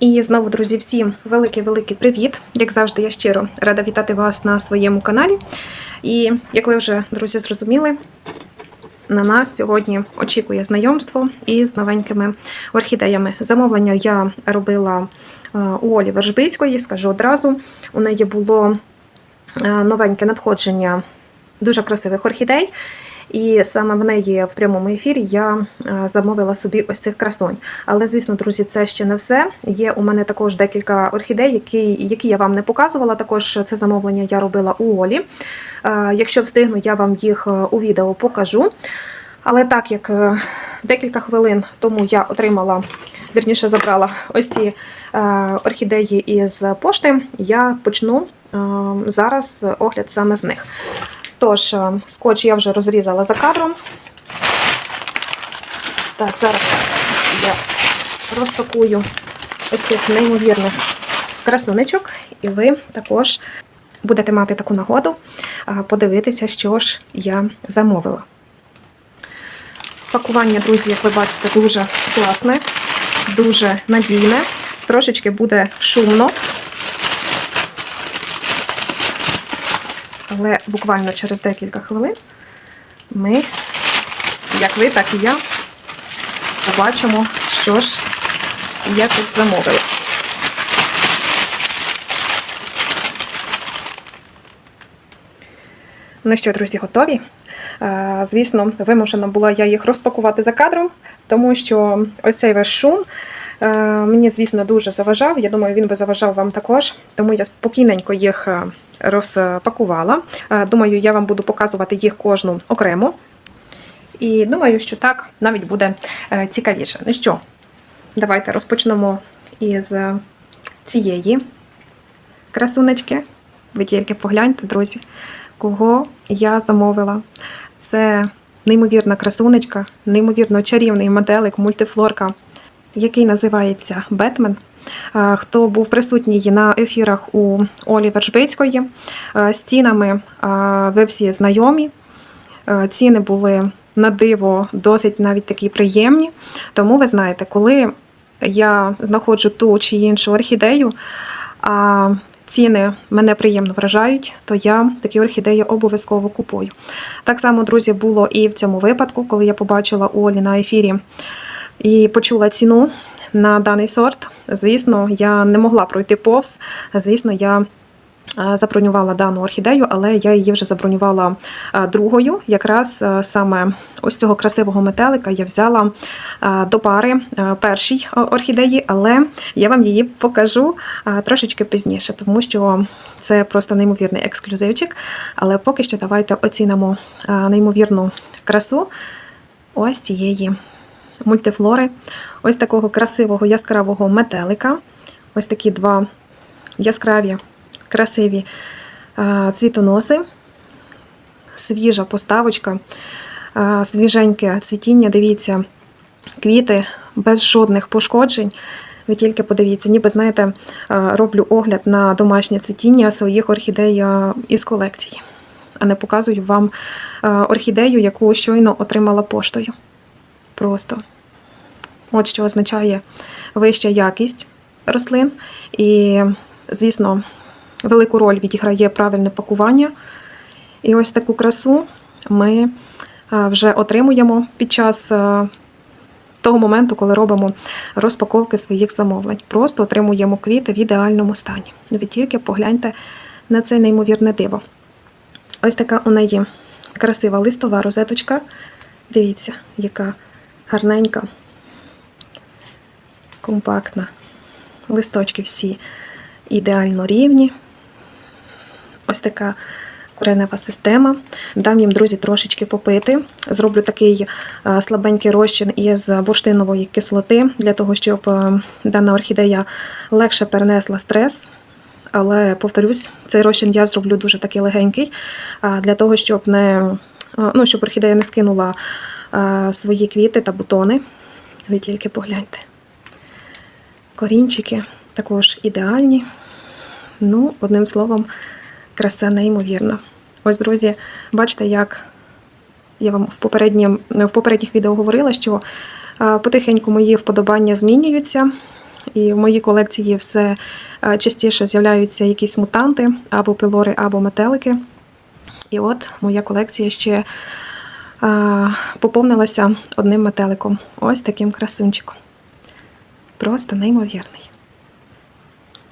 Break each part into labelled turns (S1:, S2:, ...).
S1: І знову, друзі, всім великий-великий привіт! Як завжди, я щиро рада вітати вас на своєму каналі. І як ви вже, друзі, зрозуміли, на нас сьогодні очікує знайомство із новенькими орхідеями. Замовлення я робила е, у Олі Вержбицької, скажу одразу. У неї було е, новеньке надходження дуже красивих орхідей. І саме в неї в прямому ефірі я е, замовила собі ось цих красонь. Але, звісно, друзі, це ще не все. Є у мене також декілька орхідей, які, які я вам не показувала. Також це замовлення я робила у Олі. Е, Якщо встигну, я вам їх е, у відео покажу. Але так як декілька хвилин тому я отримала, вірніше забрала ось ці орхідеї із пошти, я почну зараз огляд саме з них. Тож, е, скотч я вже розрізала за кадром. Так, зараз я розпакую ось цих неймовірних красунечок, і ви також будете мати таку нагоду е, подивитися, що ж я замовила. Пакування, друзі, як ви бачите, дуже класне, дуже надійне. Трошечки буде шумно. Але буквально через декілька хвилин ми, як ви, так і я, побачимо, що ж я тут замовила. Ну що, друзі, готові? Звісно, вимушена була я їх розпакувати за кадром, тому що ось цей весь шум мені, звісно, дуже заважав. Я думаю, він би заважав вам також, тому я спокійненько їх е, розпакувала. Е, Думаю, я вам буду показувати їх кожну окремо. І думаю, що так навіть буде е, цікавіше. Ну що, давайте розпочнемо із е, цієї красунечки. Ви тільки погляньте, друзі, кого я замовила. Це неймовірна красунечка, неймовірно чарівний моделик, мультифлорка, який називається Бетмен. Хто був присутній на ефірах у Олі Вершбицької, з цінами ви всі знайомі. Ціни були на диво досить навіть такі приємні. Тому ви знаєте, коли я знаходжу ту чи іншу орхідею, а ціни мене приємно вражають, то я такі орхідеї обов'язково купую. Так само, друзі, було і в цьому випадку, коли я побачила у Олі на ефірі і почула ціну на даний сорт. Звісно, я не могла пройти повз. Звісно, я забронювала дану орхідею, але я її вже забронювала другою. Якраз саме ось цього красивого метелика я взяла до пари першій орхідеї, але я вам її покажу трошечки пізніше, тому що це просто неймовірний ексклюзивчик. Але поки що давайте оцінимо неймовірну красу ось цієї мультифлори, ось такого красивого яскравого метелика. Ось такі два яскраві, красиві цвітоноси, свіжа поставочка, свіженьке цвітіння. Дивіться, квіти без жодних пошкоджень. Ви тільки подивіться, ніби знаєте, роблю огляд на домашнє цвітіння своїх орхідей із колекції, а не показую вам орхідею, яку щойно отримала поштою. Просто. От що означає вища якість рослин. І, звісно, велику роль відіграє правильне пакування. І ось таку красу ми вже отримуємо під час того моменту, коли робимо розпаковки своїх замовлень. Просто отримуємо квіти в ідеальному стані. Ви тільки погляньте на це неймовірне диво. Ось така у неї красива листова розеточка. Дивіться, яка гарненька, компактна. Листочки всі ідеально рівні. Ось така коренева система. Дам їм, друзі, трошечки попити. Зроблю такий е, слабенький розчин із бурштинової кислоти, для того, щоб е, дана орхідея легше перенесла стрес. Але повторюсь, цей розчин я зроблю дуже такий легенький, а, для того, щоб не е, ну, щоб орхідея не скинула е, свої квіти та бутони. Ви тільки погляньте. Корінчики також ідеальні. Ну, одним словом, краса неймовірна. Ось, друзі, бачите, як я вам в, в попередніх відео говорила, що е, потихеньку мої вподобання змінюються. і в моїй колекції все е, частіше з'являються якісь мутанти, або пилори, або метелики. І от моя колекція ще е, поповнилася одним метеликом. Ось таким красунчиком. Просто неймовірний.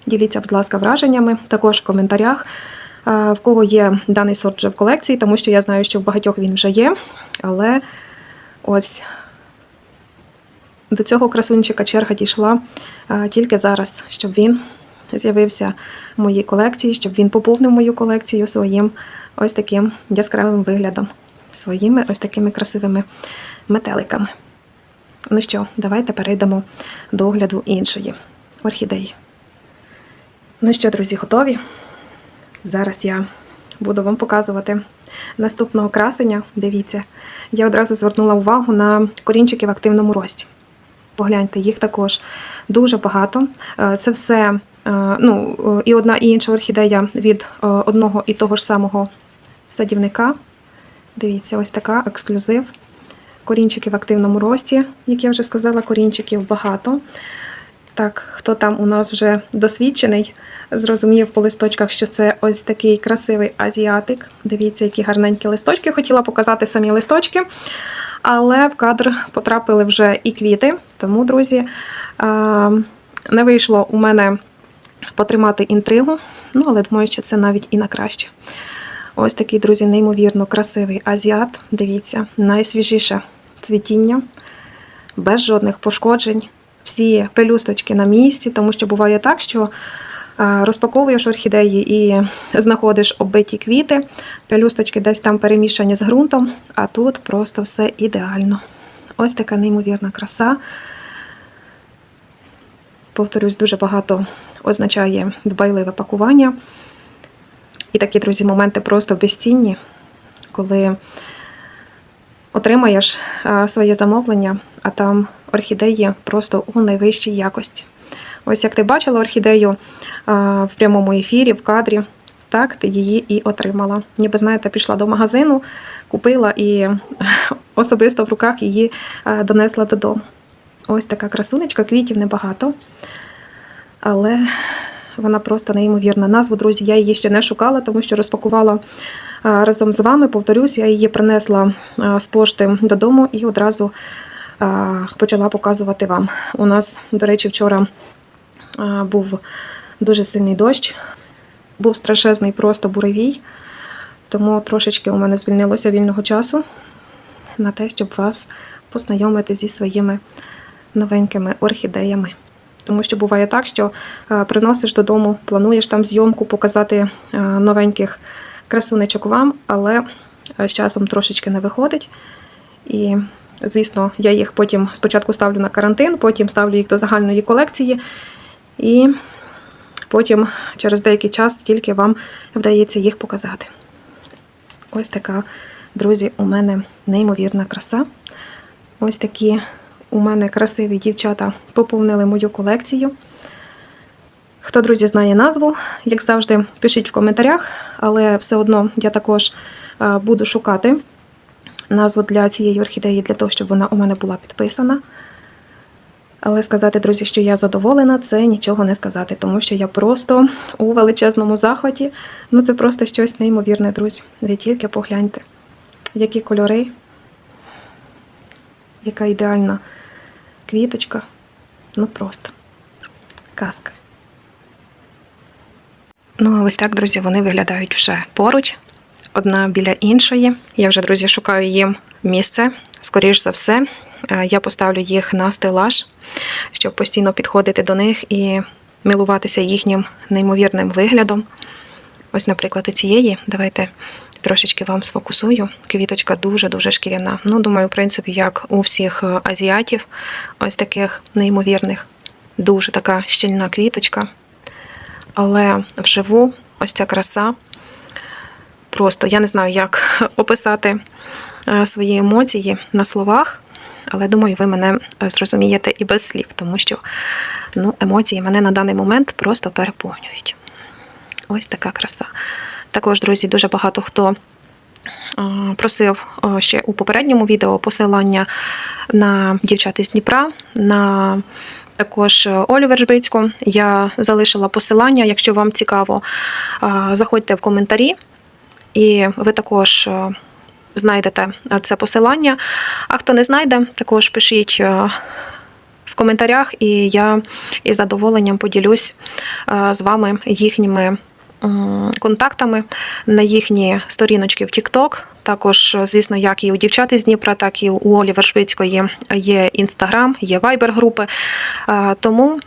S1: Діліться, будь ласка, враженнями, також в коментарях, в кого є даний сорт вже в колекції, тому що я знаю, що в багатьох він вже є. Але ось до цього красунчика черга дійшла тільки зараз, щоб він з'явився в моїй колекції, щоб він поповнив мою колекцію своїм ось таким яскравим виглядом, своїми ось такими красивими метеликами. Ну що, давайте перейдемо до огляду іншої орхідеї. Ну що, друзі, готові? Зараз я буду вам показувати наступного красення. Дивіться, я одразу звернула увагу на корінчики в активному рості. Погляньте, їх також дуже багато. Е, Це все е, ну, е, і одна і інша орхідея від одного і того ж самого садівника. Дивіться, ось така ексклюзив. Корінчики в активному рості, як я вже сказала, корінчиків багато. Так, хто там у нас вже досвідчений, зрозумів по листочках, що це ось такий красивий азіатик. Дивіться, які гарненькі листочки. Хотіла показати самі листочки, але в кадр потрапили вже і квіти. Тому, друзі, не вийшло у мене потримати інтригу. Ну, але думаю, що це навіть і на краще. Ось такий, друзі, неймовірно красивий азіат. Дивіться, найсвіжіше цвітіння, без жодних пошкоджень. Всі пелюсточки на місці, тому що буває так, що розпаковуєш орхідеї і знаходиш оббиті квіти, пелюсточки десь там перемішані з ґрунтом, а тут просто все ідеально. Ось така неймовірна краса. Повторюсь, дуже багато означає дбайливе пакування. І такі, друзі, моменти просто безцінні, коли отримаєш своє замовлення, а там орхідеї просто у найвищій якості. Ось як ти бачила орхідею в прямому ефірі, в кадрі, так ти її і отримала. Ніби знаєте, пішла до магазину, купила і особисто в руках її донесла додому. Ось така красунечка, квітів небагато, але вона просто неймовірна. Назву, друзі, я її ще не шукала, тому що розпакувала разом з вами. Повторюсь, я її принесла з пошти додому і одразу почала показувати вам. У нас, до речі, вчора був дуже сильний дощ, був страшезний просто буревій, тому трошечки у мене звільнилося вільного часу на те, щоб вас познайомити зі своїми новенькими орхідеями. Тому що буває так, що е, приносиш додому, плануєш там зйомку показати е, новеньких красунечок вам, але е, з часом трошечки не виходить. І, звісно, я їх потім спочатку ставлю на карантин, потім ставлю їх до загальної колекції, і потім через деякий час тільки вам вдається їх показати. Ось така, друзі, у мене неймовірна краса. Ось такі у мене красиві дівчата поповнили мою колекцію. Хто, друзі, знає назву, як завжди, пишіть в коментарях, але все одно я також е, буду шукати назву для цієї орхідеї, для того, щоб вона у мене була підписана. Але сказати, друзі, що я задоволена, це нічого не сказати, тому що я просто у величезному захваті. Ну, це просто щось неймовірне, друзі. Ви тільки погляньте, які кольори, яка ідеальна квіточка. Ну просто казка. Ну, а ось так, друзі, вони виглядають вже поруч, одна біля іншої. Я вже, друзі, шукаю їм місце. Скоріш за все, е, я поставлю їх на стелаж, щоб постійно підходити до них і милуватися їхнім неймовірним виглядом. Ось, наприклад, у цієї, давайте трошечки вам сфокусую. Квіточка дуже-дуже шкіряна. Ну, думаю, в принципі, як у всіх е, азіатів, ось таких неймовірних. Дуже така щільна квіточка. Але вживу ось ця краса. Просто я не знаю, як описати е, свої емоції на словах, але думаю, ви мене е, зрозумієте і без слів, тому що ну, емоції мене на даний момент просто переповнюють. Ось така краса. Також, друзі, дуже багато хто е, просив е, ще у попередньому відео посилання на дівчат із Дніпра, на також е, Олю Вержбицьку. Я залишила посилання. Якщо вам цікаво, заходьте в коментарі, і ви також знайдете це посилання. А хто не знайде, також пишіть. В коментарях, і я із задоволенням поділюсь з вами їхніми контактами на їхні сторіночки в TikTok. Також, е, звісно, як і у дівчат із Дніпра, так і у Олі Вершвицької є Інстаграм, є Вайбер-групи. Е, Тому,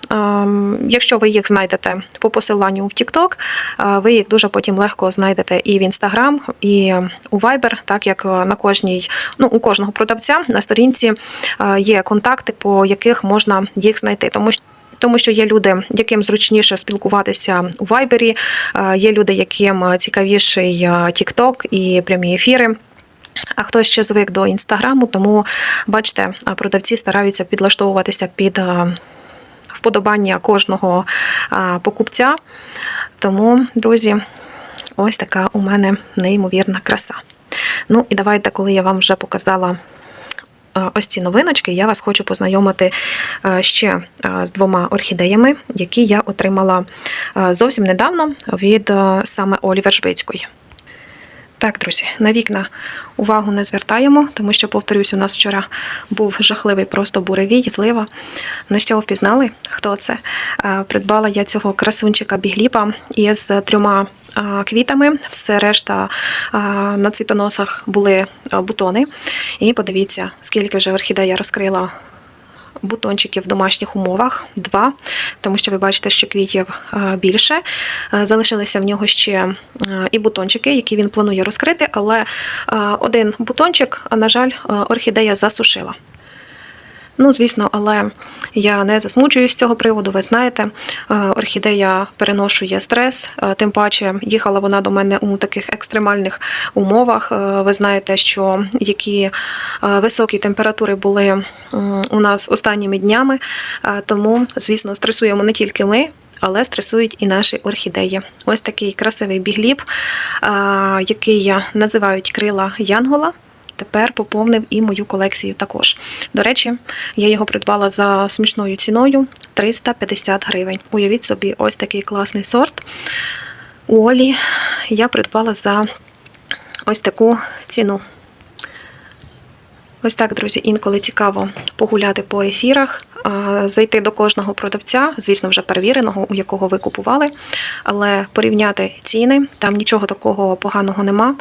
S1: якщо ви їх знайдете по посиланню в TikTok, е, ви їх дуже потім легко знайдете і в Інстаграм, і у Viber, так як е, на кожній, ну у кожного продавця на сторінці е, є контакти, по яких можна їх знайти. Тому що тому що є люди, яким зручніше спілкуватися у Вайбері, е, є люди, яким цікавіший е, TikTok і прямі ефіри. А хтось ще звик до інстаграму, тому бачите, е, продавці стараються підлаштовуватися під е, вподобання кожного е, покупця. Тому, друзі, ось така у мене неймовірна краса. Ну і давайте, коли я вам вже показала е, ось ці новиночки, я вас хочу познайомити е, ще е, з двома орхідеями, які я отримала е, зовсім недавно від е, саме Олівер Вержбицької. Так, друзі, на вікна увагу не звертаємо, тому що, повторюсь, у нас вчора був жахливий просто буревій, злива. Ну що впізнали, хто це? Придбала я цього красунчика бігліпа із трьома квітами. Все решта на цвітоносах були бутони. І подивіться, скільки вже орхідея розкрила бутончиків в домашніх умовах два, тому що ви бачите, що квітів е, більше. Е, Залишилися в нього ще е, і бутончики, які він планує розкрити, але один бутончик, на жаль, орхідея засушила. Ну, звісно, але я не засмучуюсь з цього приводу. Ви знаєте, е, орхідея переношує стрес, е, тим паче їхала вона до мене у таких екстремальних умовах. Е, Ви знаєте, що які високі температури були у нас останніми днями, тому, звісно, стресуємо не тільки ми. Але стресують і наші орхідеї. Ось такий красивий бігліб, е, який називають крила Янгола тепер поповнив і мою колекцію також. До речі, я його придбала за смішною ціною 350 гривень. Уявіть собі, ось такий класний сорт. У Олі я придбала за ось таку ціну. Ось так, друзі, інколи цікаво погуляти по ефірах, зайти до кожного продавця, звісно, вже перевіреного, у якого ви купували, але порівняти ціни, там нічого такого поганого нема.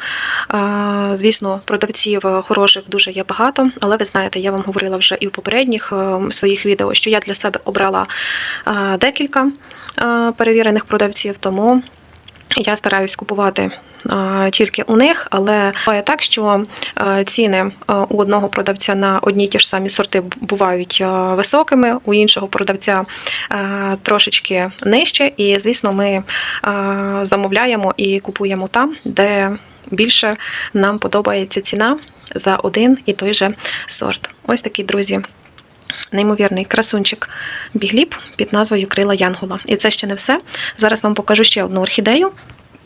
S1: Звісно, продавців хороших дуже є багато, але ви знаєте, я вам говорила вже і в попередніх е, своїх відео, що я для себе обрала декілька перевірених продавців, тому я стараюсь купувати тільки у них, але буває так, що ціни у одного продавця на одні й ті ж самі сорти бувають високими, у іншого продавця трошечки нижче. І, звісно, ми замовляємо і купуємо там, де більше нам подобається ціна за один і той же сорт. Ось такі друзі. Неймовірний красунчик бігліб під назвою Крила Янгола. І це ще не все. Зараз вам покажу ще одну орхідею.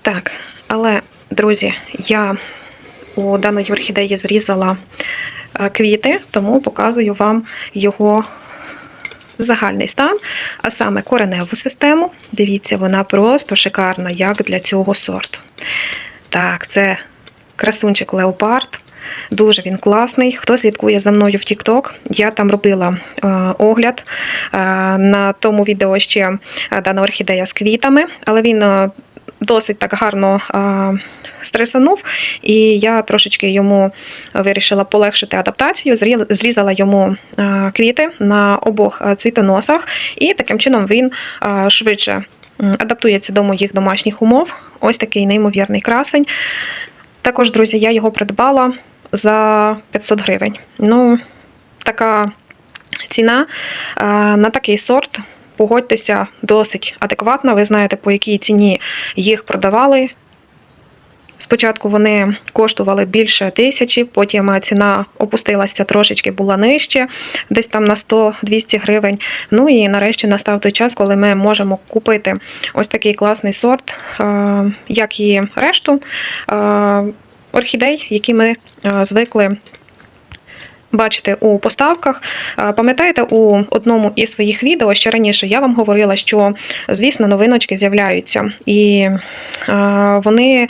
S1: Так, але, друзі, я у даної орхідеї зрізала е, квіти, тому показую вам його загальний стан, а саме кореневу систему. Дивіться, вона просто шикарна, як для цього сорту. Так, це красунчик Леопард. Дуже він класний. Хто слідкує за мною в TikTok, я там робила е, огляд е, на тому відео ще е, дана орхідея з квітами, але він е, досить так гарно е, стресанув, і я трошечки йому вирішила полегшити адаптацію, зрізала йому квіти на обох цвітоносах, і таким чином він швидше адаптується до моїх домашніх умов. Ось такий неймовірний красень. Також, друзі, я його придбала за 500 гривень. Ну, така ціна на такий сорт. Погодьтеся, досить адекватна. Ви знаєте, по якій ціні їх продавали. Спочатку вони коштували більше тисячі, потім ціна опустилася трошечки, була нижче, десь там на 100-200 гривень. Ну і нарешті настав той час, коли ми можемо купити ось такий класний сорт, е, як і решту е, орхідей, які ми е, звикли бачите у поставках. Е, Пам'ятаєте, у одному із своїх відео ще раніше я вам говорила, що звісно новиночки з'являються, і е, вони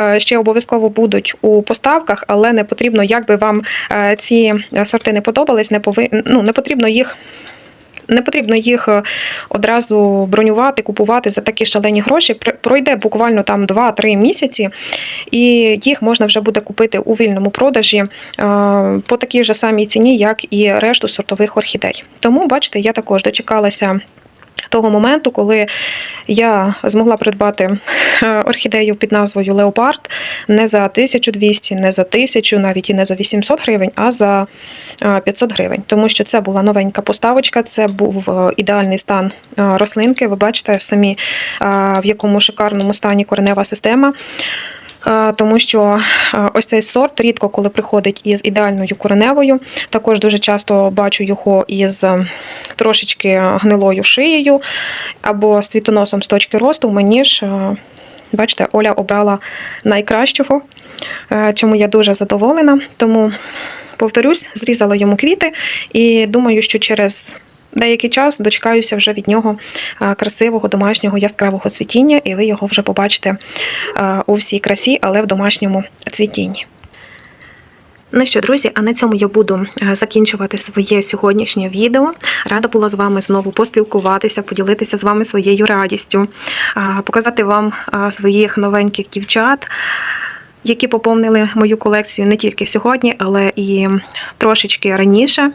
S1: е, ще обов'язково будуть у поставках, але не потрібно, як би вам ці сорти не подобались, не повинну, не потрібно їх. Не потрібно їх е, одразу бронювати, купувати за такі шалені гроші. Пройде буквально там 2-3 місяці, і їх можна вже буде купити у вільному продажі е, по такій же самій ціні, як і решту сортових орхідей. Тому, бачите, я також дочекалася. Того моменту, коли я змогла придбати е, орхідею під назвою Леопард не за 1200, не за 1000, навіть і не за 800 гривень, а за е, 500 гривень. Тому що це була новенька поставочка, це був е, ідеальний стан е, рослинки. Ви бачите самі, е, в якому шикарному стані коренева система. Е, Тому що е, ось цей сорт рідко коли приходить із ідеальною кореневою. Також дуже часто бачу його із е, трошечки гнилою шиєю або з цвітоносом з точки росту. Мені ж, бачите, Оля обрала найкращого, чому я дуже задоволена. Тому, повторюсь, зрізала йому квіти і думаю, що через. Деякий час дочекаюся вже від нього е, красивого домашнього яскравого цвітіння, і ви його вже побачите е, у всій красі, але в домашньому цвітінні. Ну що, друзі, а на цьому я буду е, закінчувати своє сьогоднішнє відео. Рада була з вами знову поспілкуватися, поділитися з вами своєю радістю, показати вам своїх новеньких дівчат. Які поповнили мою колекцію не тільки сьогодні, але і трошечки раніше.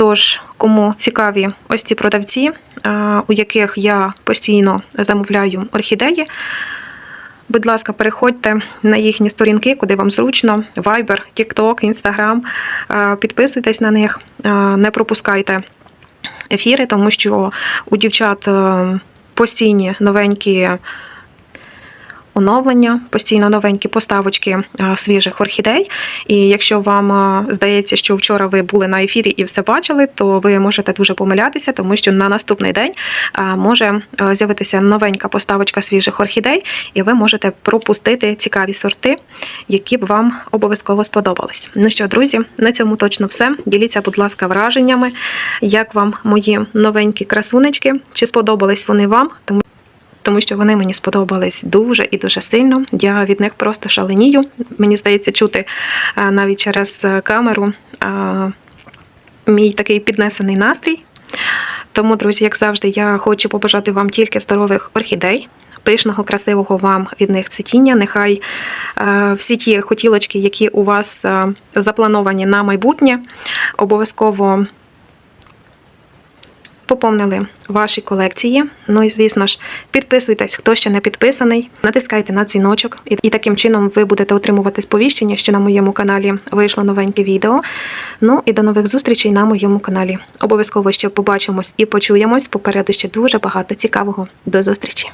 S1: Тож, кому цікаві ось ці продавці, у яких я постійно замовляю орхідеї, Будь ласка, переходьте на їхні сторінки, куди вам зручно: Viber, TikTok, Instagram. Е, Підписуйтесь на них, е, не пропускайте ефіри, тому що у дівчат е, постійні новенькі оновлення, постійно новенькі поставочки свіжих орхідей. І якщо вам здається, що вчора ви були на ефірі і все бачили, то ви можете дуже помилятися, тому що на наступний день може з'явитися новенька поставочка свіжих орхідей, і ви можете пропустити цікаві сорти, які б вам обов'язково сподобались. Ну що, друзі, на цьому точно все. Діліться, будь ласка, враженнями, як вам мої новенькі красунечки, чи сподобались вони вам, тому тому що вони мені сподобались дуже і дуже сильно. Я від них просто шаленію. Мені здається, чути е, навіть через е, камеру е, мій такий піднесений настрій. Тому, друзі, як завжди, я хочу побажати вам тільки здорових орхідей. Пишного, красивого вам від них цвітіння. Нехай е, всі ті хотілочки, які у вас е, заплановані на майбутнє, обов'язково поповнили ваші колекції. Ну і звісно ж, підписуйтесь, хто ще не підписаний, натискайте на дзвіночок, і, таким чином ви будете отримувати сповіщення, що на моєму каналі вийшло новеньке відео. Ну і до нових зустрічей на моєму каналі. Обов'язково ще побачимось і почуємось. Попереду ще дуже багато цікавого. До зустрічі!